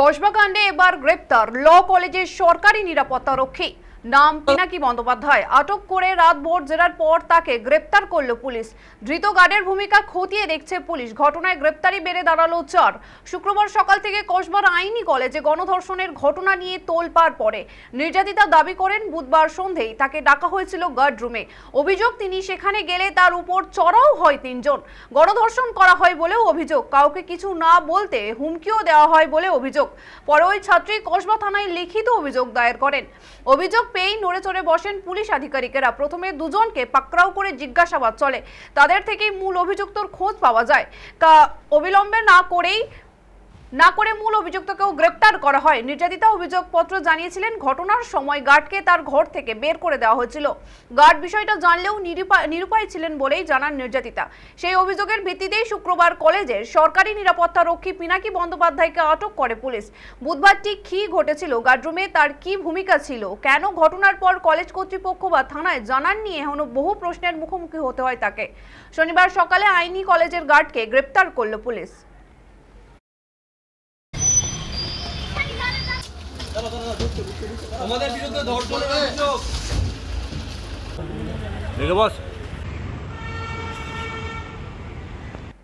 কসবাকাণ্ডে এবার গ্রেপ্তার। ল কলেজের সরকারি নিরাপত্তা রক্ষী। নাম পিনাকি বন্দ্যোপাধ্যায়। আটক করে রাত রাতভর জেরার পর তাকে গ্রেপ্তার করল পুলিশ। ধৃত গার্ডের ভূমিকা খতিয়ে দেখছে পুলিশ। ঘটনায় গ্রেপ্তারি বেড়ে দাঁড়াল চার। শুক্রবার সকাল থেকে কসবার আইনি কলেজে গণধর্ষণের ঘটনা নিয়ে তোলপাড় পড়ে। নির্যাতিতা দাবি করেন বুধবার সন্ধেয় তাকে ডাকা হয়েছিল গার্ড রুমে। অভিযোগ, তিনি সেখানে গেলে তার উপর চড়াও হয় তিনজন। গণধর্ষণ করা হয় বলেও অভিযোগ। কাউকে কিছু না বলতে হুমকিও দেওয়া হয় বলে অভিযোগ। পরে ওই ছাত্রী কসবা থানায় লিখিত অভিযোগ দায়ের করেন। অভিযোগ পেয়েই নড়ে চড়ে বসেন পুলিশ আধিকারিকেরা। প্রথমে দুজনকে পাকড়াও করে জিজ্ঞাসাবাদ চলে। তাদের থেকেই মূল অভিযুক্তর খোঁজ পাওয়া যায়। তা অবিলম্বে না করেই না করে মূল অভিযুক্তকেও গ্রেপ্তার করা হয়। নির্যাতিতা অভিযোগপত্র জানিয়েছিলেন ঘটনার সময় গার্ডকে তার ঘর থেকে বের করে দেওয়া হয়েছিল। গার্ড বিষয়টা জানলেও নিরুপায় ছিলেন বলেই জানান নির্যাতিতা। সেই অভিযোগের ভিত্তিতেই শুক্রবার কলেজের সরকারি নিরাপত্তা রক্ষী পিনাকি বন্দ্যোপাধ্যায়কে আটক করে পুলিশ। বুধবার ঠিক কী ঘটেছিল, গার্ডরুমে তার কি ভূমিকা ছিল, কেন ঘটনার পর কলেজ কর্তৃপক্ষ বা থানায় জানান নিয়ে এখনও বহু প্রশ্নের মুখোমুখি হতে হয় তাকে। শনিবার সকালে আইনি কলেজের গার্ডকে গ্রেপ্তার করল পুলিশ। আমাদের বিরুদ্ধে ধর্ষণের অভিযোগ। বস।